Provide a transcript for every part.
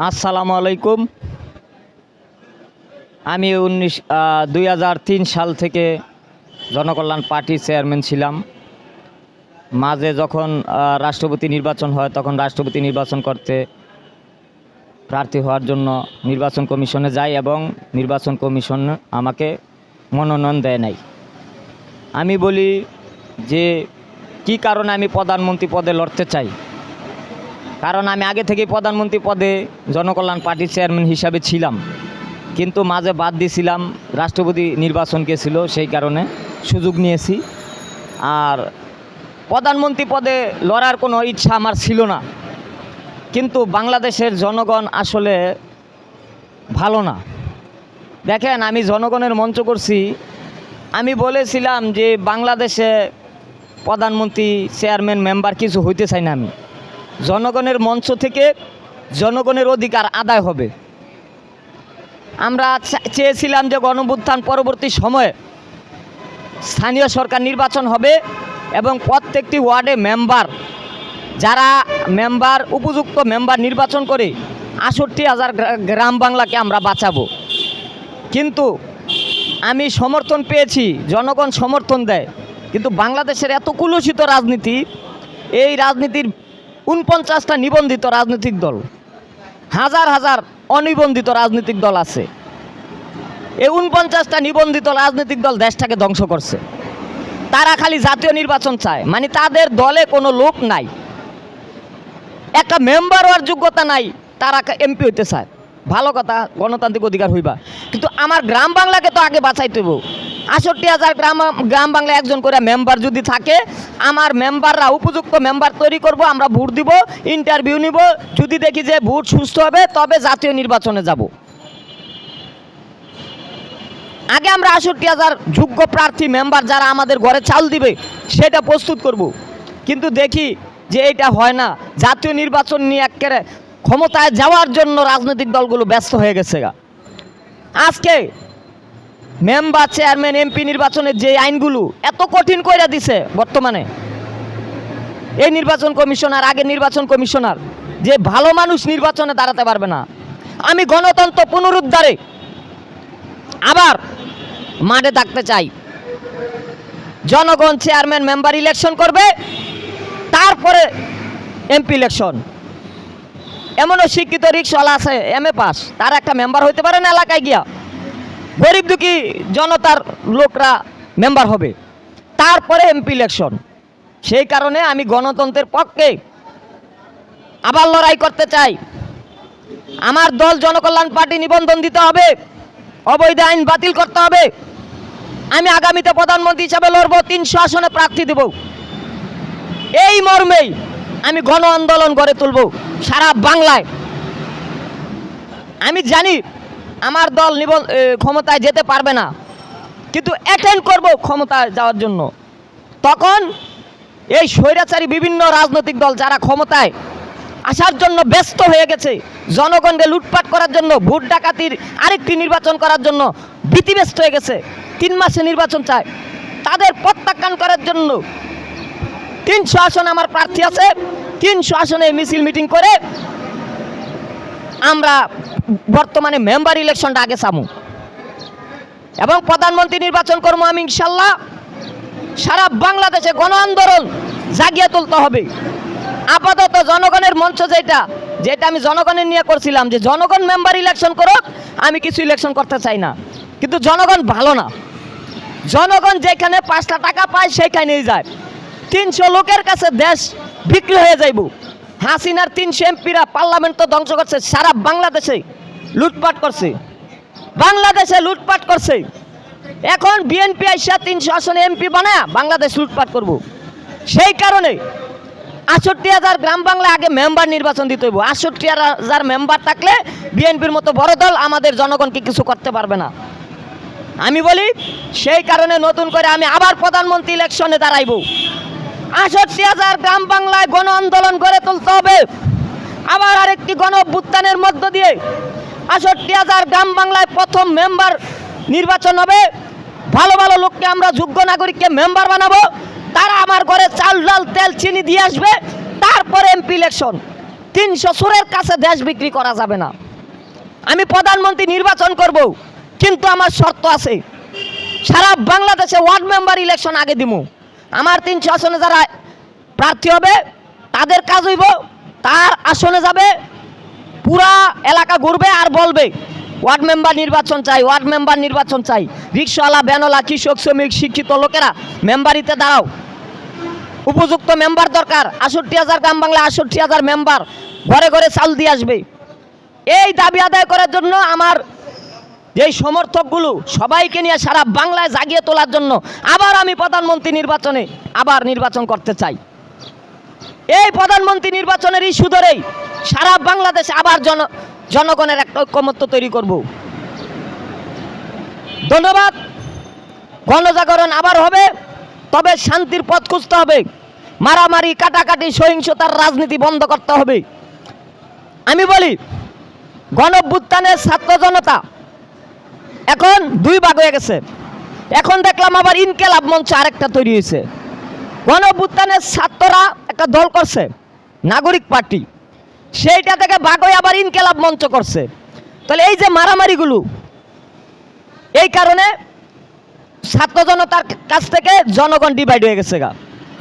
আসসালামু আলাইকুম। আমি উনিশ দুই সাল থেকে জনকল্যাণ পার্টির চেয়ারম্যান ছিলাম। মাঝে যখন রাষ্ট্রপতি নির্বাচন হয়, তখন রাষ্ট্রপতি নির্বাচন করতে প্রার্থী হওয়ার জন্য নির্বাচন কমিশনে যাই এবং নির্বাচন কমিশন আমাকে মনোনয়ন দেয় নাই। আমি বলি যে, কি কারণে আমি প্রধানমন্ত্রী পদে লড়তে চাই? কারণ আমি আগে থেকেই প্রধানমন্ত্রী পদে জনকল্যাণ পার্টির চেয়ারম্যান হিসাবে ছিলাম। কিন্তু মাঝে বাদ দিয়েছিলাম, রাষ্ট্রপতি নির্বাচন গেছিল সেই কারণে সুযোগ নিয়েছি। আর প্রধানমন্ত্রী পদে লড়ার কোনো ইচ্ছা আমার ছিল না। কিন্তু বাংলাদেশের জনগণ আসলে ভালো না। দেখেন, আমি জনগণের মঞ্চ করছি। আমি বলেছিলাম যে বাংলাদেশে প্রধানমন্ত্রী, চেয়ারম্যান, মেম্বার কিছু হইতে চাই না আমি। জনগণের মঞ্চ থেকে জনগণের অধিকার আদায় হবে। আমরা চেয়েছিলাম যে গণবুত্থান পরবর্তী সময়ে স্থানীয় সরকার নির্বাচন হবে এবং প্রত্যেকটি ওয়ার্ডে মেম্বার, যারা মেম্বার, উপযুক্ত মেম্বার নির্বাচন করে আষট্টি হাজার গ্রা- গ্রাম বাংলাকে আমরা বাঁচাবো। কিন্তু আমি সমর্থন পেয়েছি, জনগণ সমর্থন দেয়, কিন্তু বাংলাদেশের এত কুলুষিত রাজনীতি, এই রাজনীতির উনপঞ্চাশটা নিবন্ধিত রাজনৈতিক দল। হাজার হাজার অনিবন্ধিত রাজনৈতিক দল আছে। এই উনপঞ্চাশটা নিবন্ধিত রাজনৈতিক দল দেশটাকে ধ্বংস করছে। তারা খালি জাতীয় নির্বাচন চায়। মানে তাদের দলে কোনো লোক নাই। একটা মেম্বার হওয়ার যোগ্যতা নাই, তারা এমপি হইতে চায়। ভালো কথা, গণতান্ত্রিক অধিকার হইবা। কিন্তু আমার গ্রাম বাংলাকে তো আগে বাঁচাইতে হইব। আষট্টি হাজার গ্রাম গ্রাম বাংলা একজন করে মেম্বার যদি থাকে, আমার মেম্বাররা উপযুক্ত মেম্বার তৈরি করব, আমরা ভোট দিব ইন্টারভিউ নিব, যদি দেখি যে ভোট সুস্থ হবে, তবে জাতীয় নির্বাচনে যাব। আগে আমরা আষট্টি হাজার যোগ্য প্রার্থী মেম্বার যারা আমাদের ঘরে চাল দিবে, সেটা প্রস্তুত করব। কিন্তু দেখি যে এটা হয় না। জাতীয় নির্বাচন নিয়ে একেবারে ক্ষমতায় যাওয়ার জন্য রাজনৈতিক দলগুলো ব্যস্ত হয়ে গেছে আজকে মেম্বার, চেয়ারম্যান, এমপি নির্বাচনের যে আইনগুলো এত কঠিন করে দিছে বর্তমানে। এই নির্বাচন কমিশনার আগে নির্বাচন কমিশনার, যে ভালো মানুষ নির্বাচনে দাঁড়াতে পারবে না। আমি গণতন্ত্র পুনরুদ্ধারে আবার মাঠে থাকতে চাই। জনগণ, চেয়ারম্যান, মেম্বার ইলেকশন করবে, তারপরে এমপি ইলেকশন। এমনও শিক্ষিত রিক্সওয়ালা আছে এম এ পাস তার একটা মেম্বার হইতে পারে না এলাকায় গিয়া। গরিব দুঃখী জনতার লোকরা মেম্বার হবে। তারপরে এমপি ইলেকশন সেই কারণে আমি গণতন্ত্রের পক্ষে আবার লড়াই করতে চাই। আমার দল জনকল্যাণ পার্টি নিবন্ধন দিতে হবে। অবৈধ আইন বাতিল করতে হবে। আমি আগামীতে প্রধানমন্ত্রী হিসাবে লড়বো, তিনশো আসনে প্রার্থী দেব। এই মর্মেই আমি গণ আন্দোলন গড়ে তুলব সারা বাংলায়। আমি জানি আমার দল নিব ক্ষমতায় যেতে পারবে না, কিন্তু অ্যাটেন্ড করব ক্ষমতায় যাওয়ার জন্য। তখন এই স্বৈরাচারী বিভিন্ন রাজনৈতিক দল যারা ক্ষমতায় আসার জন্য ব্যস্ত হয়ে গেছে, জনগণকে লুটপাট করার জন্য, ভোট ডাকাতির আরেকটি নির্বাচন করার জন্য ভীতিব্যস্ত হয়ে গেছে, তিন মাসে নির্বাচন চায়, তাদের প্রত্যাখ্যান করার জন্য তিনশো আসনে আমার প্রার্থী আছে। তিনশো আসনে মিছিল মিটিং করে আমরা বর্তমানে মেম্বার ইলেকশনটা আগে সামু এবং প্রধানমন্ত্রী নির্বাচন করব আমি ইনশাল্লাহ। সারা বাংলাদেশে গণ আন্দোলন জাগিয়ে তুলতে হবে। আপাতত জনগণের মঞ্চ যেটা যেটা আমি জনগণের নিয়ে করছিলাম যে জনগণ মেম্বার ইলেকশন করুক, আমি কিছু ইলেকশন করতে চাই না। কিন্তু জনগণ ভালো না। জনগণ যেখানে পাঁচটা টাকা পায়, সেইখানেই যায়। তিনশো লোকের কাছে দেশ বিক্রি হয়ে যাইব। হাসিনার তিনশো এমপিরা পার্লামেন্ট তো ধ্বংস করছে, সারা বাংলাদেশে লুটপাট করছে। বাংলাদেশে লুটপাট করছে। এখন বিএনপি আইসা তিনশো আসনে এমপি বানায় বাংলাদেশ লুটপাট করব। সেই কারণে আষট্টি হাজার গ্রাম বাংলা আগে মেম্বার নির্বাচন দিতে হইব। আষট্টি হাজার মেম্বার থাকলে বিএনপির মতো বড় দল আমাদের জনগণকে কিছু করতে পারবে না। আমি বলি, সেই কারণে নতুন করে আমি আবার প্রধানমন্ত্রী ইলেকশনে দাঁড়াইব। আষট্টি হাজার গ্রাম বাংলায় গণ আন্দোলন গড়ে তুলতে হবে। আবার আরেকটি গণ অভ্যুত্থানের মধ্য দিয়ে আষট্টি হাজার গ্রাম বাংলায় প্রথম মেম্বার নির্বাচন হবে। ভালো ভালো লোককে আমরা যোগ্য নাগরিককে মেম্বার বানাবো। তারা আমার ঘরে চাল, ডাল, তেল, চিনি দিয়ে আসবে। তারপরে এমপি ইলেকশন তিনশো সুরের কাছে দেশ বিক্রি করা যাবে না। আমি প্রধানমন্ত্রী নির্বাচন করব, কিন্তু আমার শর্ত আছে। সারা বাংলাদেশে ওয়ার্ড মেম্বার ইলেকশন আগে দিমু। আমার তিনশো আসনে যারা প্রার্থী হবে, তাদের কাজ হইব, তার আসনে যাবে, পুরা এলাকা ঘুরবে আর বলবে, ওয়ার্ড মেম্বার নির্বাচন চাই, ওয়ার্ড মেম্বার নির্বাচন চাই। রিক্সাওয়ালা ব্যানওয়ালা কৃষক, শ্রমিক, শিক্ষিত লোকেরা মেম্বারিতে দাঁড়াও। উপযুক্ত মেম্বার দরকার, আষট্টি হাজার গ্রাম বাংলা আষট্টি হাজার মেম্বার ঘরে ঘরে চাল দিয়ে আসবে। এই দাবি আদায় করার জন্য আমার যেই সমর্থকগুলো সবাইকে নিয়ে সারা বাংলায় জাগিয়ে তোলার জন্য আবার আমি প্রধানমন্ত্রী নির্বাচনে আবার নির্বাচন করতে চাই। এই প্রধানমন্ত্রী নির্বাচনের ইস্যু ধরেই সারা বাংলাদেশে আবার জন, জনগণের একটা ঐক্যমত্য তৈরি করব। ধন্যবাদ। গণজাগরণ আবার হবে, তবে শান্তির পথ খুঁজতে হবে। মারামারি, কাটাকাটি, সহিংসতার রাজনীতি বন্ধ করতে হবে। আমি বলি, গণভ্যুত্থানের ছাত্র জনতা এখন দুই ভাগ হয়ে গেছে। এখন দেখলাম আবার ইনকেলাব মঞ্চ আরেকটা তৈরি হয়েছে। গণভ্যুত্থানের ছাত্ররা একটা দল করছে, নাগরিক পার্টি। সেইটা থেকে ভাগ হয়ে আবার ইনকেলাব মঞ্চ করছে। তাহলে এই যে মারামারিগুলো, এই কারণে ছাত্র জনতার কাছ থেকে জনগণ ডিভাইড হয়ে গেছে গা।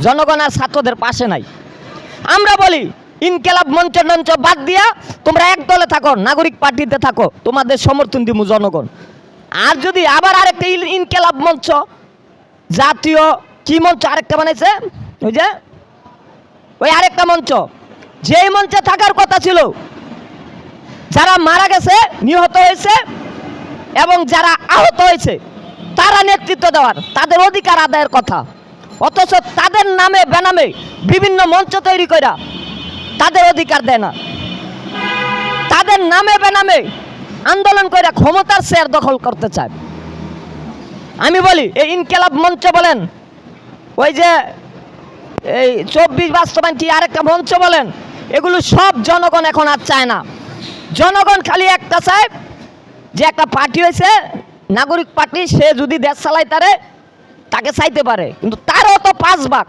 জনগণ আর ছাত্রদের পাশে নাই। আমরা বলি, ইনকেলাব মঞ্চ মঞ্চ বাদ দিয়া তোমরা এক দলে থাকো, নাগরিক পার্টিতে থাকো, তোমাদের সমর্থন দিব জনগণ। আর যদি আবার আরেকটা ইন- ইনকেলাব মঞ্চ, জাতীয় কি মঞ্চ আরেকটা বানাইছে? ওই যে, ওই আরেকটা মঞ্চ। যেই মঞ্চে থাকার কথা ছিল, যারা মারা গেছে, নিহত হয়েছে, এবং যারা আহত হয়েছে, তারা নেতৃত্ব দেওয়ার, তাদের অধিকার আদায়ের কথা। অথচ তাদের নামে, বেনামে বিভিন্ন মঞ্চ তৈরি করা তাদের অধিকার দেয় না। তাদের নামে, বেনামে আন্দোলন করে ক্ষমতার শেয়ার দখল করতে চায়। আমি বলি, এই ইনকেলাব মঞ্চ বলেন, ওই যে এই চব্বিশ বাস্তবায়ন কি আরেকটা মঞ্চ বলেন, এগুলো সব জনগণ এখন আর চায় না। জনগণ খালি একটা চায় যে একটা পার্টি হয়েছে নাগরিক পার্টি, সে যদি দেশ চালায় তারে, তাকে চাইতে পারে। কিন্তু তারও তো পাঁচ ভাগ।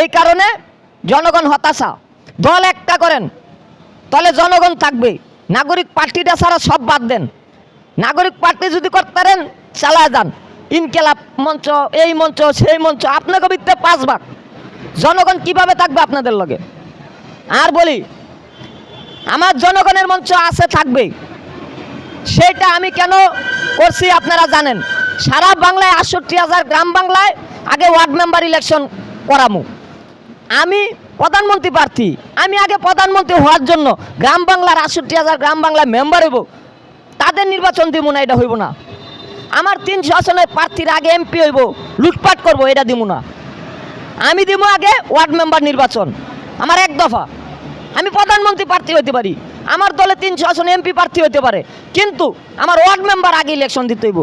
এই কারণে জনগণ হতাশা। দল একটা করেন, তাহলে জনগণ থাকবে নাগরিক পার্টিটা ছাড়া সব বাদ দেন। নাগরিক পার্টি যদি করতে পারেন, চালায় যান। ইনকেলাব মঞ্চ, এই মঞ্চ, সেই মঞ্চ, আপনাকে ভিত্তে পাঁচ ভাগ। জনগণ কীভাবে থাকবে আপনাদের লগে? আর বলি, আমার জনগণের মঞ্চ আছে থাকবে সেটা আমি কেন করছি আপনারা জানেন। সারা বাংলায় আটষট্টি হাজার গ্রাম বাংলায় আগে ওয়ার্ড মেম্বার ইলেকশন করামু। আমি প্রধানমন্ত্রী প্রার্থী। আমি আগে প্রধানমন্ত্রী হওয়ার জন্য গ্রাম বাংলার আটষট্টি হাজার গ্রাম বাংলায় মেম্বার হইব। তাদের নির্বাচন দিব না, এটা হইব না। আমার তিনশো আসনের প্রার্থীর আগে এমপি হইব, লুটপাট করব, এটা দিব না। আমি দিব আগে ওয়ার্ড মেম্বার নির্বাচন, আমার এক দফা। আমি প্রধানমন্ত্রী প্রার্থী হতে পারি, আমার দলে তিনশো আসন এমপি প্রার্থী হতে পারে। কিন্তু আমার ওয়ার্ড মেম্বার আগে ইলেকশন দিতে হইব।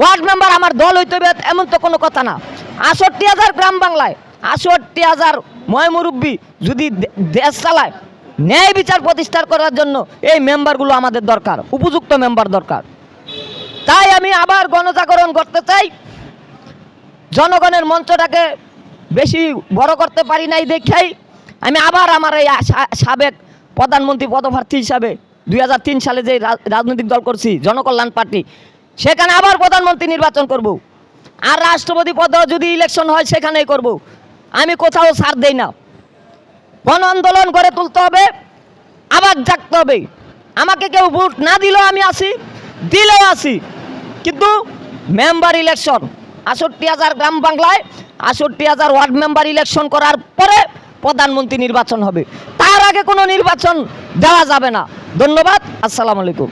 ওয়ার্ড মেম্বার আমার দল হইতে হবে, এমন তো কোনো কথা না। আষট্টি হাজার গ্রাম বাংলায় আষট্টি হাজার ময় মুরব্বী, যদি দেশ চালায়, ন্যায় বিচার প্রতিষ্ঠা করার জন্য এই মেম্বারগুলো আমাদের দরকার, উপযুক্ত মেম্বার দরকার তাই আমি আবার গণজাগরণ করতে চাই জনগণের মঞ্চটাকে বেশি বড় করতে পারি নাই দেখাই আমি আবার আমার এই সাবেক প্রধানমন্ত্রী পদপ্রার্থী হিসাবে দুই হাজার তিন সালে যে রাজনৈতিক দল করছি, জনকল্যাণ পার্টি, সেখানে আবার প্রধানমন্ত্রী নির্বাচন করব। আর রাষ্ট্রপতি পদ যদি ইলেকশন হয়, সেখানেই করব। আমি কোথাও ছাড় দেই না। গণ আন্দোলন গড়ে তুলতে হবে, আবার জাগতে হবে। আমাকে কেউ ভোট না দিলেও আমি আসি দিলেও আসি কিন্তু মেম্বার ইলেকশন আষট্টি হাজার গ্রাম বাংলায় আষট্টি হাজার ওয়ার্ড মেম্বার ইলেকশন করার পরে প্রধানমন্ত্রী নির্বাচন হবে। তার আগে কোনো নির্বাচন দেওয়া যাবে না। ধন্যবাদ, আসসালামু আলাইকুম।